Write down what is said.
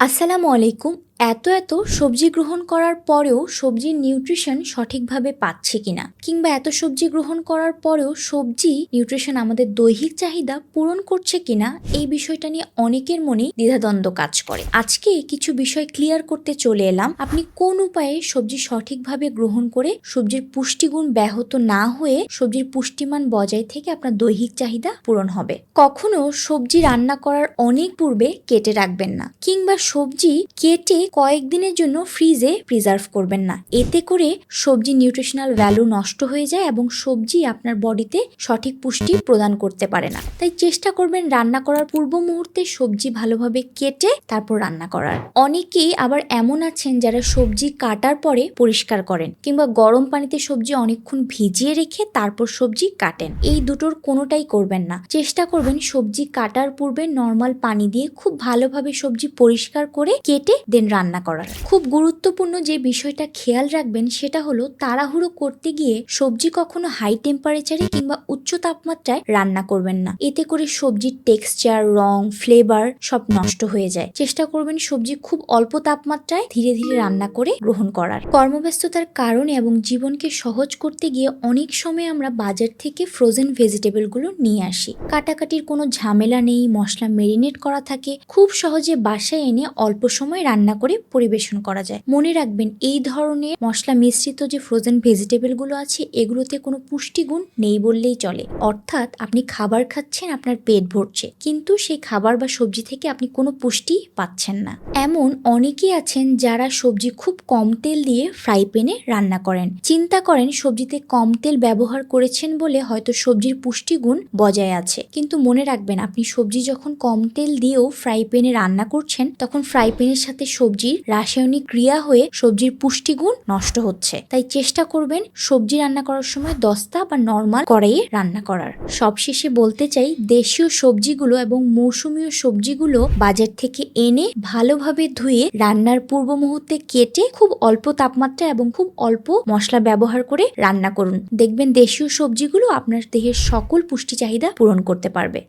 আসসালামু আলাইকুম এত এত সবজি গ্রহণ করার পরেও সবজির নিউট্রিশন সঠিকভাবে পাচ্ছে কিনা? কিংবা এত সবজি গ্রহণ করার পরেও সবজি নিউট্রিশন আমাদের দৈহিক চাহিদা পূরণ করছে কিনা? এই বিষয়টা নিয়ে অনেকের মনেই দ্বিধাদ্বন্দ্ব কাজ করে। আজকে কিছু বিষয় ক্লিয়ার করতে চলে এলাম। আপনি কোন উপায়ে সবজি সঠিকভাবে গ্রহণ করে সবজির পুষ্টিগুণ ব্যাহত না হয়ে সবজির পুষ্টিমান বজায় থেকে আপনার দৈহিক চাহিদা পূরণ হবে। কখনো সবজি রান্না করার অনেক পূর্বে কেটে রাখবেন না, কিংবা সবজি কেটে কয়েকদিনের জন্য ফ্রিজে প্রিজার্ভ করবেন না। এতে করে সবজি নিউট্রিশনাল ভ্যালু নষ্ট হয়ে যায় এবং সবজি আপনার বডিতে সঠিক পুষ্টি প্রদান করতে পারে না। তাই চেষ্টা করবেন রান্না করার পূর্ব মুহূর্তে সবজি ভালোভাবে কেটে তারপর রান্না করার। অনেকেই আবার এমন আছেন যারা সবজি কাটার পরে পরিষ্কার করেন কিংবা গরম পানিতে সবজি অনেকক্ষণ ভিজিয়ে রেখে তারপর সবজি কাটেন। এই দুটোর কোনোটাই করবেন না। চেষ্টা করবেন সবজি কাটার পূর্বে নর্মাল পানি দিয়ে খুব ভালোভাবে সবজি পরিষ্কার করে কেটে দেন রান্না করার। খুব গুরুত্বপূর্ণ যে বিষয়টা খেয়াল রাখবেন সেটা হলো তাড়াহুড়ো করতে গিয়ে সবজি কখনো হাই টেম্পারেচারে কিংবা উচ্চ তাপমাত্রায় রান্না করবেন না। এতে করে সবজির টেক্সচার রং ফ্লেভার সব নষ্ট হয়ে যায়। চেষ্টা করবেন সবজি খুব অল্প তাপমাত্রায় ধীরে ধীরে রান্না করে গ্রহণ করার। কর্মব্যস্ততার কারণে এবং জীবনকে সহজ করতে গিয়ে অনেক সময় আমরা বাজার থেকে ফ্রোজেন ভেজিটেবলগুলো নিয়ে আসি। কাটাকাটির কোনো ঝামেলা নেই, মশলা মেরিনেট করা থাকে। খুব সহজে বাসায় এনে অল্প সময় রান্না করে পরিবেশন করা যায়। মনে রাখবেন, এই ধরনের মশলা মিশ্রিত যে ফ্রোজেন ভেজিটেবলগুলো আছে, এগুলোতে কোনো পুষ্টিগুণ নেই বললেই চলে। অর্থাৎ আপনি খাবার খাচ্ছেন, আপনার পেট ভরছে। কিন্তু সেই খাবার বা সবজি থেকে আপনি কোনো পুষ্টি পাচ্ছেন না। এমন অনেকেই আছেন যারা সবজি খুব কম তেল দিয়ে ফ্রাই প্যানে রান্না করেন। চিন্তা করেন, সবজিতে কম তেল ব্যবহার করেছেন বলে হয়তো সবজির পুষ্টিগুণ বজায় আছে। কিন্তু মনে রাখবেন, আপনি সবজি যখন কম তেল দিয়েও ফ্রাই প্যানে রান্না করছেন, তখন ফ্রাই প্যানের সাথে সবজির রাসায়নিক ক্রিয়া হয়ে সবজির পুষ্টিগুণ নষ্ট হচ্ছে। তাই চেষ্টা করবেন সবজি রান্না করার সময় দস্তা বা নর্মাল কড়াইয়ে রান্না করার। সবশেষে বলতে চাই, দেশীয় সবজিগুলো এবং মৌসুমীয় সবজিগুলো বাজার থেকে এনে ভালোভাবে ধুয়ে রান্নার পূর্ব মুহূর্তে কেটে খুব অল্প তাপমাত্রা এবং খুব অল্প মশলা ব্যবহার করে রান্না করুন। দেখবেন দেশীয় সবজিগুলো আপনার দেহের সকল পুষ্টি চাহিদা পূরণ করতে পারবে।